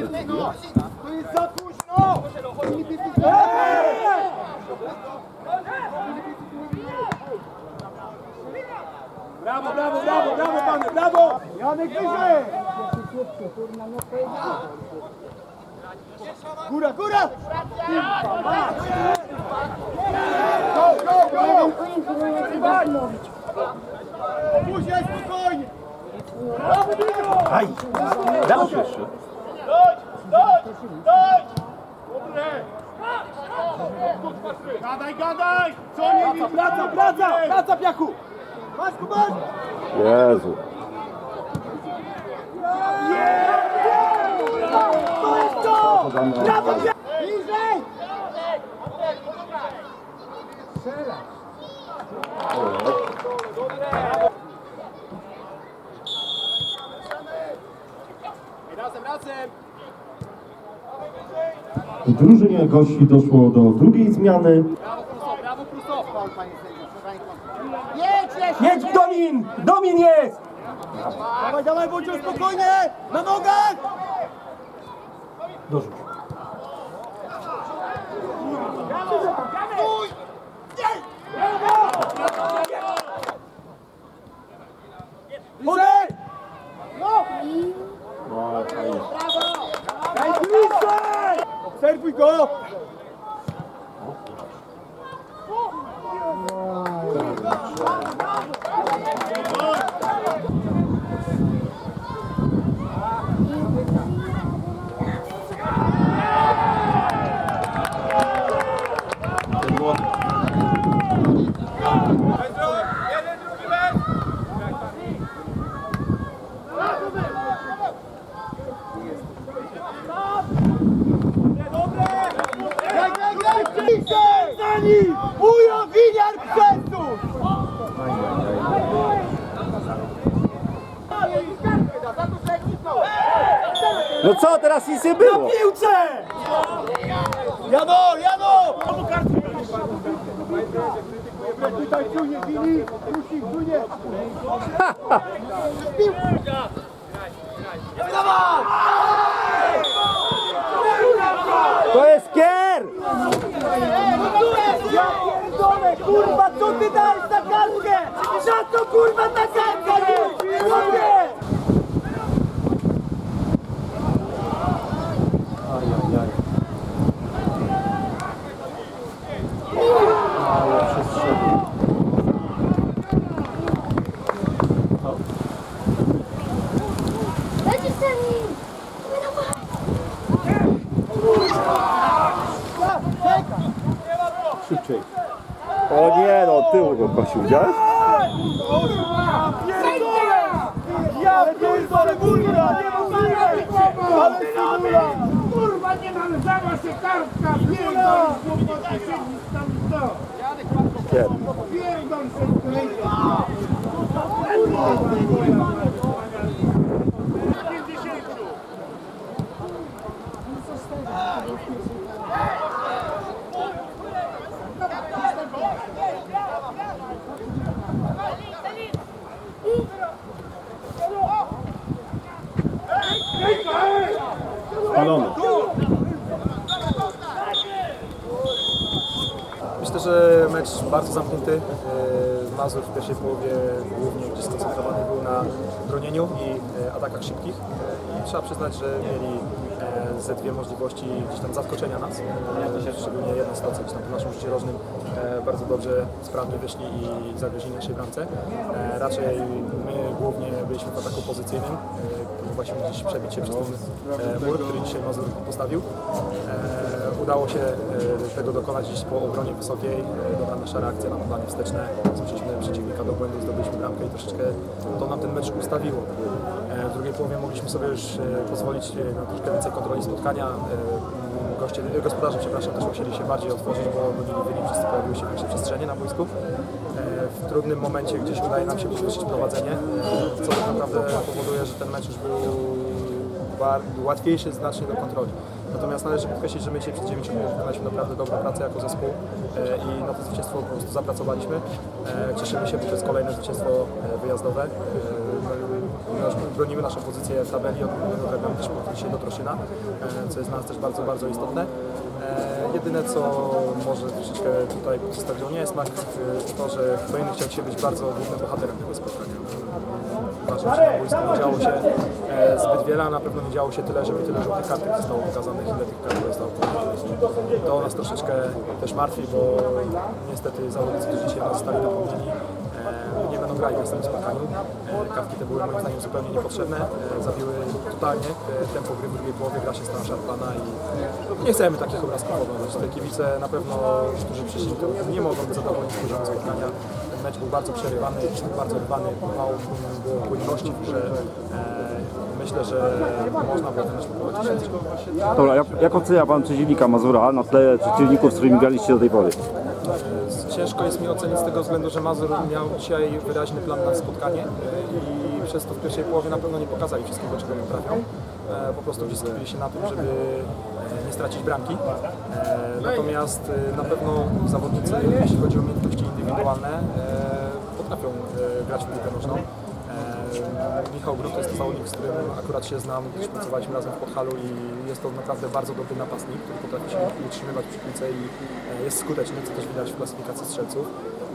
To jest za późno! Brawo, brawo, brawo, brawo panie, brawo! Janek wyżej! Góra, góra! Go, go, go! Później spokojnie! Aj! Brawo pierwszy. Gadaj, gadaj! Co nie widzisz? Praca, praca, praca piachu! Masz, masz! Jezu. To jest to! Brawo, Bliżej! Razem, razem! W drużynie gości doszło do drugiej zmiany. Jedź, Domin! Domin jest! Dawaj, dawaj, bądź spokojnie! Na nogach! Dorzuć. Podaj! No! No, fajnie. Daj bliżej! Obserwuj go! No co, teraz nic nie było. Piłce! Jano, Jano! Tutaj czujnie, wini! Musi, czujnie! To jest kier! Ja pierdolę, kurwa, co ty dajesz za kartkę? Za co kurwa ta kartka jest? Szybciej. O nie, no tył go kosił, widziałeś? Pierdolę! Ja pierdolę, kurwa, nie możliwe! Ale simula! Kurwa nie należała się kartka, pierdol, chłopaki, siedzisz tam co? Kier. Pierdol się kolejny. Spalony. Bronieniu i e, atakach szybkich. I trzeba przyznać, że mieli e, ze dwie możliwości gdzieś tam zaskoczenia nas. Szczególnie jedna sytuacja gdzieś tam po naszym rzucie rożnym e, bardzo dobrze, sprawnie wyszli i zagrozili naszej bramce. Raczej my głównie byliśmy w ataku pozycyjnym. Próbowaliśmy gdzieś przebić się przez ten mur, który dzisiaj Mazur postawił. E, Udało się e, tego dokonać gdzieś po obronie wysokiej. E, Dobra nasza reakcja na podanie wsteczne. Zmusiliśmy przeciwnika do błędu, zdobyliśmy bramkę i troszeczkę to nam ten mecz ustawiło. E, W drugiej połowie mogliśmy sobie już e, pozwolić e, na troszkę więcej kontroli spotkania. E, Goście, e, gospodarze przepraszam, też musieli się bardziej otworzyć, bo gonili wynik, wszyscy pojawiły się większe przestrzenie na boisku. E, W trudnym momencie gdzieś udaje nam się podwyższyć prowadzenie, e, co tak naprawdę powoduje, że ten mecz już był łatwiejszy znacznie do kontroli. Natomiast należy podkreślić, że my dzisiaj przez 9 minut wykonaliśmy naprawdę dobrą pracę jako zespół e, i na to zwycięstwo po prostu zapracowaliśmy. E, Cieszymy się, bo to jest kolejne zwycięstwo e, wyjazdowe. E, no, Bronimy naszą pozycję w tabeli, odrabiamy też punkt dzisiaj do Troszyna, co jest dla nas też bardzo, bardzo istotne. Jedyne co może troszeczkę tutaj pozostawiło nie jest smak, to, że inny chciał dzisiaj być bardzo głównym bohaterem tego spotkania. Uważam, że działo się zbyt wiele, a na pewno nie działo się tyle, żeby tyle żółtych kartek zostało pokazanych, ile tych kartek zostało pokazanych. To nas troszeczkę też martwi, bo niestety zawodnicy, którzy dzisiaj nas zostali napomnieni, e, nie będą grali w następnym spotkaniu. E, Kawki te były moim zdaniem zupełnie niepotrzebne, e, zabiły totalnie e, tempo gry w drugiej połowie, gra się stała szarpana i nie chcemy takich obrazków oglądać. Te kibice na pewno, którzy przyszli, nie mogą być zadowoleni z poziomu spotkania. Ten mecz był bardzo przerywany, bardzo rwany, mało płynności, że e, myślę, że można było ten mecz poprowadzić. Dobra, jak, jak ocenia Pan przeciwnika Mazura na tle przeciwników, z którymi graliście do tej pory? Ciężko jest mi ocenić z tego względu, że Mazur miał dzisiaj wyraźny plan na spotkanie i przez to w pierwszej połowie na pewno nie pokazali wszystkiego, czego potrafią. E, Po prostu gdzieś skupili się na tym, żeby e, nie stracić bramki. E, Natomiast na pewno zawodnicy, jeśli chodzi o umiejętności indywidualne, potrafią grać w piłkę nożną. Michał Grut to jest zawodnik, z którym akurat się znam, gdyż pracowaliśmy razem w Podhalu i jest to naprawdę bardzo dobry napastnik, który potrafi się utrzymywać przy piłce i e, jest skuteczny, co też widać w klasyfikacji strzelców.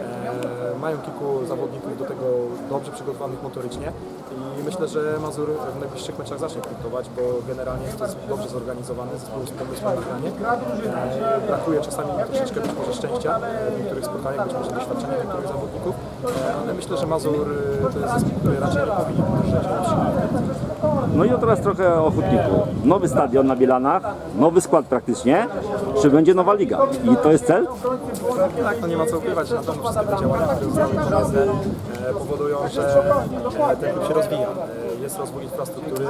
E, Mają kilku zawodników do tego dobrze przygotowanych motorycznie i myślę, że Mazur w najbliższych meczach zacznie punktować, bo generalnie jest to dobrze zorganizowany, zespół z pomysłem na granie. E, Brakuje czasami troszeczkę być może szczęścia w niektórych spotkaniach, być może doświadczenia niektórych zawodników, e, ale myślę, że Mazur to jest zespół, który raczej nie powinien podjeżdżać No i teraz trochę o Hutniku. Nowy stadion na Bielanach, nowy skład praktycznie. Czy będzie nowa liga? I to jest cel? Tak, no nie ma co ukrywać, na pewno wszystkie te działania, które podjęte e, powodują, że e, ten klub się rozwija. E, Jest rozwój infrastruktury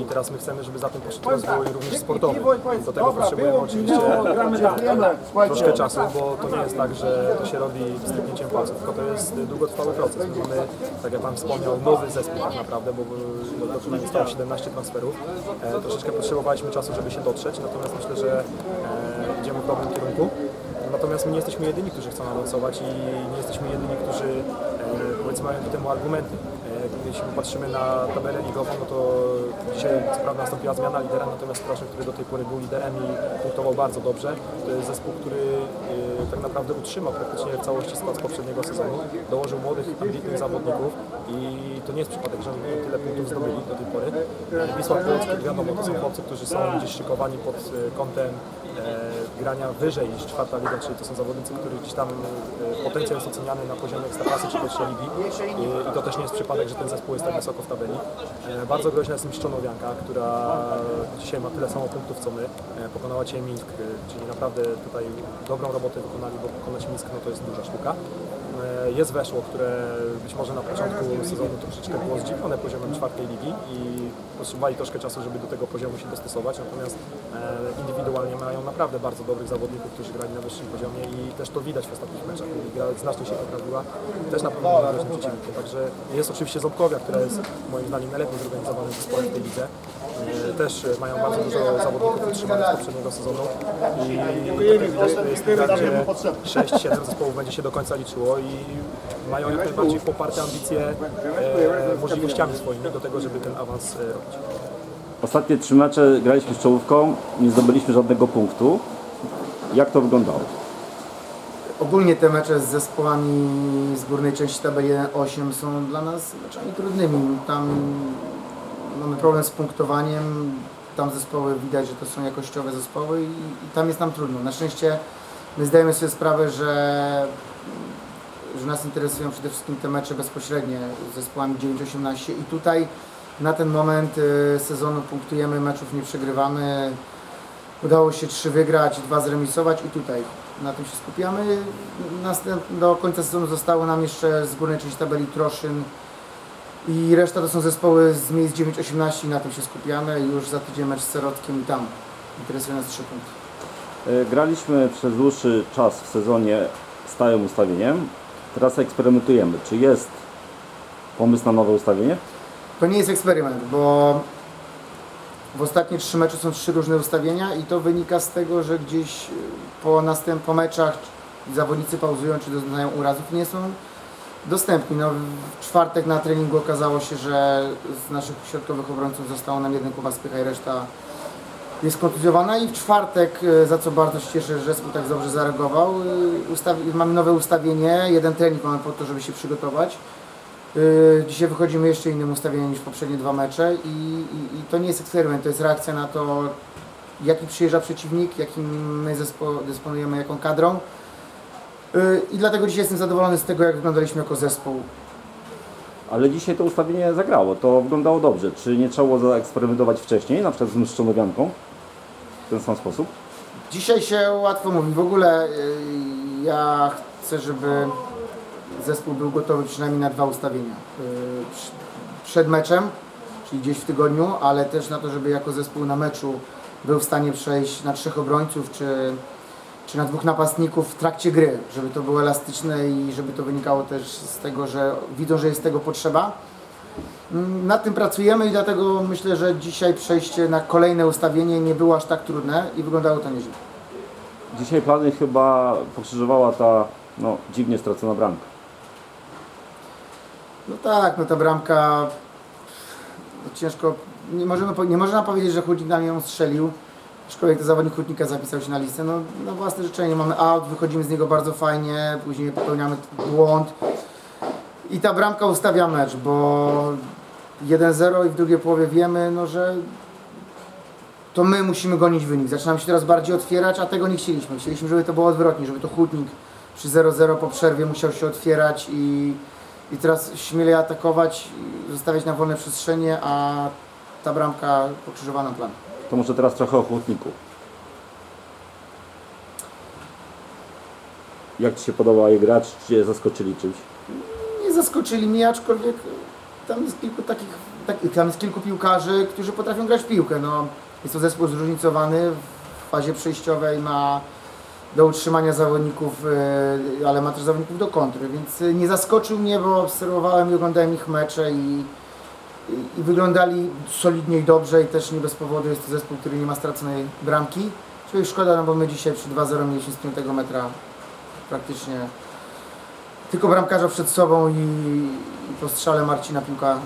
i teraz my chcemy, żeby za tym poszedł rozwój również sportowy. Do tego potrzebujemy oczywiście troszkę czasu, bo to nie jest tak, że to się robi styknięciem palców, tylko to jest długotrwały proces. My Mamy, tak jak Pan wspomniał, nowy zespół tak naprawdę, bo no, dokonanie zostało 17 transferów. E, troszeczkę potrzebowaliśmy czasu, żeby się dotrzeć, natomiast myślę, że e, idziemy w dobrym kierunku. Natomiast my nie jesteśmy jedyni, którzy chcą awansować i nie jesteśmy jedyni, którzy e, powiedzmy mają do temu argumenty. Jeśli patrzymy na tabelę ligową, no to dzisiaj co prawda nastąpiła zmiana lidera, natomiast Straszny, który do tej pory był liderem i punktował bardzo dobrze, to jest zespół, który e, tak naprawdę utrzymał praktycznie w całości skład z poprzedniego sezonu, dołożył młodych, ambitnych zawodników i to nie jest przypadek, że oni tyle punktów zdobyli do tej pory. E, Wisła Płock, wiadomo, to są chłopcy, którzy są gdzieś szykowani pod e, kątem e, grania wyżej niż czwarta liga, czyli to są zawodnicy, których gdzieś tam potencjał jest oceniany na poziomie ekstraklasy czy pierwszej ligi i to też nie jest przypadek, że ten zespół jest tak wysoko w tabeli. E, bardzo groźna jest Miszczonowianka, która dzisiaj ma tyle samo punktów co my. E, pokonała dzisiaj Mińsk, e, czyli naprawdę tutaj dobrą robotę wykonali, bo pokonać Mińsk no to jest duża sztuka. E, Jest weszło, które być może na początku sezonu troszeczkę było zdziwione poziomem czwartej ligi i potrzebowali troszkę czasu, żeby do tego poziomu się dostosować, natomiast e, indywidualnie mają naprawdę bardzo dobrych zawodników, którzy grali na wyższym poziomie i też to widać w ostatnich meczach. Liga znacznie się poprawiła, też na pewno nie groźnym przeciwnikiem. Także jest oczywiście Ząbkowia, która jest moim zdaniem najlepiej zorganizowanym zespołem w tej lidze. E, Też mają bardzo dużo zawodników utrzymanych z poprzedniego sezonu i tak widać, to jest liga, gdzie 6-7 zespołów będzie się do końca liczyło i mają jak najbardziej poparte ambicje e, możliwościami swoimi do tego, żeby ten awans e, robić. Ostatnie trzy mecze graliśmy z czołówką, nie zdobyliśmy żadnego punktu. Jak to wyglądało? Ogólnie te mecze z zespołami z górnej części tabeli 1-8 są dla nas meczami trudnymi. Tam mamy problem z punktowaniem. Tam zespoły widać, że to są jakościowe zespoły i, i tam jest nam trudno. Na szczęście my zdajemy sobie sprawę, że, że nas interesują przede wszystkim te mecze bezpośrednie z zespołami 9-18 i tutaj na ten moment y, sezonu punktujemy, meczów nie przegrywamy. Udało się trzy wygrać, dwa zremisować i tutaj na tym się skupiamy. Do końca sezonu zostało nam jeszcze z górnej części tabeli Troszyn i reszta to są zespoły z miejsc 9-18 i na tym się skupiamy. Już za tydzień mecz z Serotkiem i tam interesują nas trzy punkty. E, Graliśmy przez dłuższy czas w sezonie stałym ustawieniem. Teraz eksperymentujemy. Czy jest pomysł na nowe ustawienie? To nie jest eksperyment, bo w ostatnie trzy mecze są trzy różne ustawienia i to wynika z tego, że gdzieś y, po następ po meczach zawodnicy pauzują czy doznają urazów nie są dostępni. No, w czwartek na treningu okazało się, że z naszych środkowych obrońców zostało nam jeden Kuba Spycha i reszta jest kontuzjowana i w czwartek, e, za co bardzo się cieszę, że zespół tak dobrze zareagował, e, mamy nowe ustawienie, jeden trening mamy po to, żeby się przygotować. E, Dzisiaj wychodzimy jeszcze innym ustawieniem niż poprzednie dwa mecze i, i, i to nie jest eksperyment, to jest reakcja na to, jaki przyjeżdża przeciwnik, jakim my zespo- dysponujemy, jaką kadrą. I dlatego dzisiaj jestem zadowolony z tego, jak wyglądaliśmy jako zespół. Ale dzisiaj to ustawienie zagrało, to wyglądało dobrze. Czy nie trzeba było zaeksperymentować wcześniej, na przykład z mszczonowianką w ten sam sposób? Dzisiaj się łatwo mówi. W ogóle y, ja chcę, żeby zespół był gotowy przynajmniej na dwa ustawienia. Y, Przed meczem, czyli gdzieś w tygodniu, ale też na to, żeby jako zespół na meczu był w stanie przejść na trzech obrońców czy, czy na dwóch napastników w trakcie gry, żeby to było elastyczne i żeby to wynikało też z tego, że widzą, że jest tego potrzeba. Nad tym pracujemy i dlatego myślę, że dzisiaj przejście na kolejne ustawienie nie było aż tak trudne i wyglądało to nieźle. Dzisiaj plany chyba pokrzyżowała ta no, dziwnie stracona bramka. No tak, no ta bramka no ciężko, nie, możemy, po- nie można powiedzieć, że Hutnik nam ją strzelił, aczkolwiek to zawodnik Hutnika zapisał się na listę, no na własne życzenie, mamy out, wychodzimy z niego bardzo fajnie, później popełniamy błąd i ta bramka ustawia mecz, bo 1-0 i w drugiej połowie wiemy, no że to my musimy gonić wynik. Zaczynamy się teraz bardziej otwierać, a tego nie chcieliśmy. Chcieliśmy, żeby to było odwrotnie, żeby to Hutnik przy 0-0 po przerwie musiał się otwierać i, i teraz śmielej atakować, zostawiać na wolne przestrzenie, a ta bramka pokrzyżowana plan. To może teraz trochę o chłodniku. Jak Ci się podobała jej grać? Czy Cię zaskoczyli czymś? Nie zaskoczyli mnie, aczkolwiek tam jest kilku takich, tak, tam jest kilku piłkarzy, którzy potrafią grać w piłkę. No, jest to zespół zróżnicowany, w fazie przejściowej ma do utrzymania zawodników, e, ale ma też zawodników do kontry, więc e, nie zaskoczył mnie, bo obserwowałem i oglądałem ich mecze i, i, i wyglądali solidnie i dobrze i też nie bez powodu jest to zespół, który nie ma straconej bramki. Czyli szkoda, no bo my dzisiaj przy 2-0 mieliśmy z 5 metra praktycznie tylko bramkarza przed sobą i, i po strzale Marcina piłka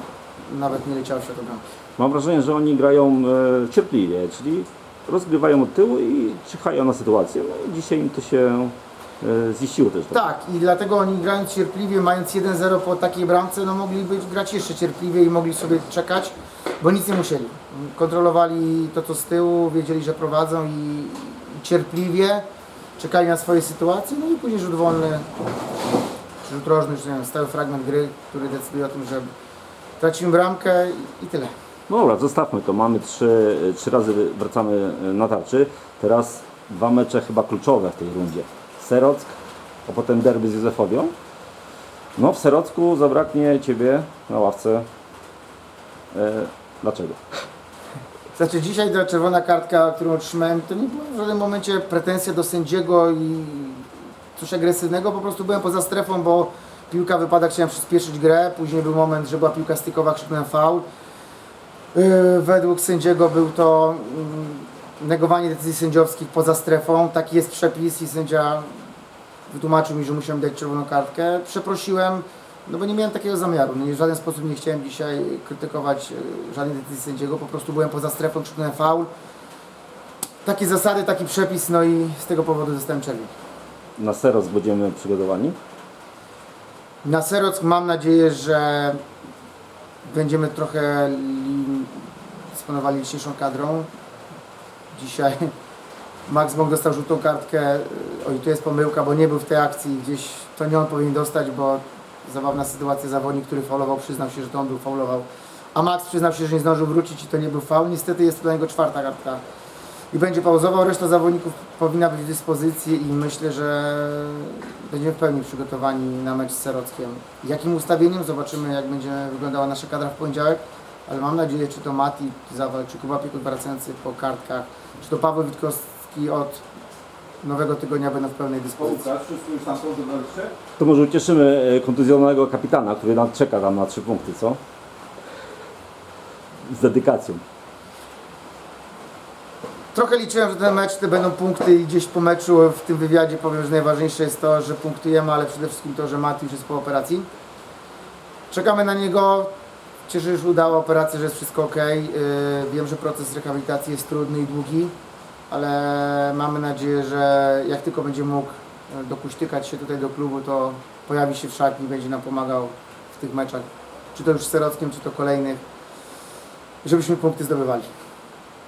nawet nie leciała w światło bramki. Mam wrażenie, że oni grają e, cierpliwie, czyli rozgrywają od tyłu i czyhają na sytuację. No i dzisiaj im to się e, ziściło też. Tak, i dlatego oni grając cierpliwie, mając 1-0 po takiej bramce, no mogli być, grać jeszcze cierpliwie i mogli sobie czekać, bo nic nie musieli. Kontrolowali to, co z tyłu, wiedzieli, że prowadzą i, i cierpliwie czekali na swoje sytuacje, no i później rzut wolny, rzut rożny, czy nie wiem, stały fragment gry, który decyduje o tym, że tracimy bramkę i, i tyle. No dobra, zostawmy to. Mamy trzy, trzy razy wracamy e, na tarczy. Teraz dwa mecze chyba kluczowe w tej rundzie. Serock, a potem derby z Józefowią. No w Serocku zabraknie Ciebie na ławce. E, dlaczego? Znaczy dzisiaj ta czerwona kartka, którą otrzymałem, to nie była w żadnym momencie pretensja do sędziego i coś agresywnego, po prostu byłem poza strefą, bo piłka wypada, chciałem przyspieszyć grę, później był moment, że była piłka stykowa, krzyknąłem faul. Yy, Według sędziego był to mm, negowanie decyzji sędziowskich poza strefą, taki jest przepis i sędzia wytłumaczył mi, że musiałem dać czerwoną kartkę. Przeprosiłem, no bo nie miałem takiego zamiaru. No, w żaden sposób nie chciałem dzisiaj krytykować e, żadnej decyzji sędziego, po prostu byłem poza strefą, krzyknąłem faul. Takie zasady, taki przepis, no i z tego powodu dostałem czerwień. Na Serock będziemy przygotowani. Na Serock mam nadzieję, że będziemy trochę li- dysponowali liczniejszą kadrą. Dzisiaj Max Bąk dostał żółtą kartkę. Oj, tu jest pomyłka, bo nie był w tej akcji. Gdzieś to nie on powinien dostać, bo zabawna sytuacja. Zawodnik, który faulował, przyznał się, że to on był faulował. A Max przyznał się, że nie zdążył wrócić i to nie był faul. Niestety jest to dla niego czwarta kartka. I będzie pauzował. Reszta zawodników powinna być w dyspozycji i myślę, że będziemy w pełni przygotowani na mecz z Serockiem. Jakim ustawieniem? Zobaczymy, jak będzie wyglądała nasza kadra w poniedziałek. Ale mam nadzieję, czy to Mati Zawal, czy Kuba Piekut wracający po kartkach, czy to Paweł Witkowski od nowego tygodnia będą w pełnej dyspozycji. To może ucieszymy e, kontuzjowanego kapitana, który nam czeka tam na trzy punkty, co? Z dedykacją. Trochę liczyłem, że ten mecz to będą punkty i gdzieś po meczu w tym wywiadzie powiem, że najważniejsze jest to, że punktujemy, ale przede wszystkim to, że Mati już jest po operacji. Czekamy na niego. Cieszę, że już udała operacja, że jest wszystko ok. Wiem, że proces rehabilitacji jest trudny i długi, ale mamy nadzieję, że jak tylko będzie mógł e, dokuśtykać się tutaj do klubu, to pojawi się w szatni i będzie nam pomagał w tych meczach, czy to już z Serockiem, czy to kolejnych, żebyśmy punkty zdobywali.